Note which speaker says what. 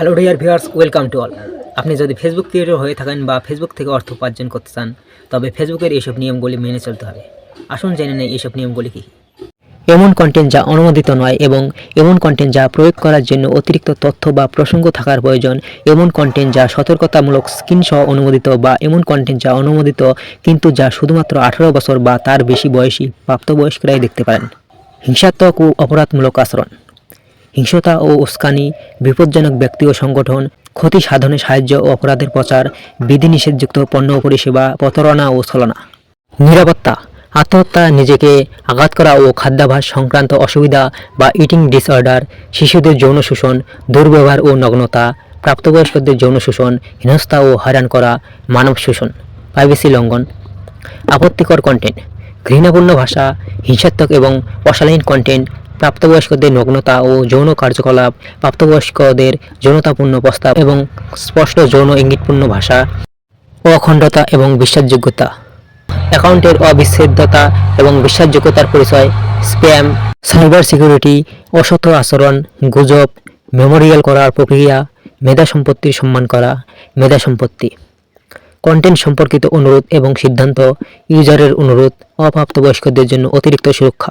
Speaker 1: Hello dear viewers, welcome to all. আপনি যদি Facebook creator হয়ে থাকেন বা ফেসবুক থেকে অর্থ উপার্জন করতে চান, তবে ফেসবুকের এইসব নিয়মগুলি মেনে চলতে হবে। আসুন জেনে নেই এইসব নিয়মগুলি কী এমন কন্টেন্ট যা অনুমোদিত নয় এবং এমন কন্টেন্ট যা প্রয়োগ করার জন্য অতিরিক্ত তথ্য বা প্রসঙ্গ থাকার প্রয়োজন, এমন কন্টেন্ট যা সতর্কতামূলক স্ক্রিন সহ অনুমোদিত বা এমন কন্টেন্ট যা অনুমোদিত কিন্তু যা শুধুমাত্র আঠারো বছর বা তার বেশি বয়সী প্রাপ্তবয়স্করাই দেখতে পারেন। হিংসাত্মক ও অপরাধমূলক আচরণ। হিংসতা ও উস্কানি, বিপজ্জনক ব্যক্তি ও সংগঠন, ক্ষতি সাধনে সাহায্য ও অপরাধের প্রচার, বিধিনিষেধযুক্ত পণ্য ও পরিষেবা, প্রতারণা ও ছলনা। নিরাপত্তা, আত্মহত্যা, নিজেকে আঘাত করা ও খাদ্যাভাস সংক্রান্ত অসুবিধা বা ইটিং ডিসঅর্ডার শিশুদের যৌন শোষণ, দুর্ব্যবহার ও নগ্নতা, প্রাপ্তবয়স্কদের যৌন শোষণ, হেনস্থা ও হয়রান করা, মানব শোষণ প্রাইভেসি লঙ্ঘন। আপত্তিকর কন্টেন্ট ঘৃণাপূর্ণ ভাষা, হিংসাত্মক এবং অশালীন কন্টেন্ট প্রাপ্তবয়স্কদের নগ্নতা ও যৌন কার্যকলাপ, প্রাপ্তবয়স্কদের যৌনতাপূর্ণ প্রস্তাব এবং স্পষ্ট যৌন ইঙ্গিতপূর্ণ ভাষা, অখণ্ডতা এবং বিশ্বাসযোগ্যতা। অ্যাকাউন্টের অবিচ্ছেদ্যতা এবং বিশ্বাসযোগ্যতার পরিচয়, স্প্যাম, সাইবার সিকিউরিটি, অসৎ আচরণ, গুজব, মেমোরিয়াল করার প্রক্রিয়া, মেধা সম্পত্তির সম্মান করা, মেধা সম্পত্তি। কন্টেন্ট সম্পর্কিত অনুরোধ এবং সিদ্ধান্ত, ইউজারের অনুরোধ, অপ্রাপ্তবয়স্কদের জন্য অতিরিক্ত সুরক্ষা।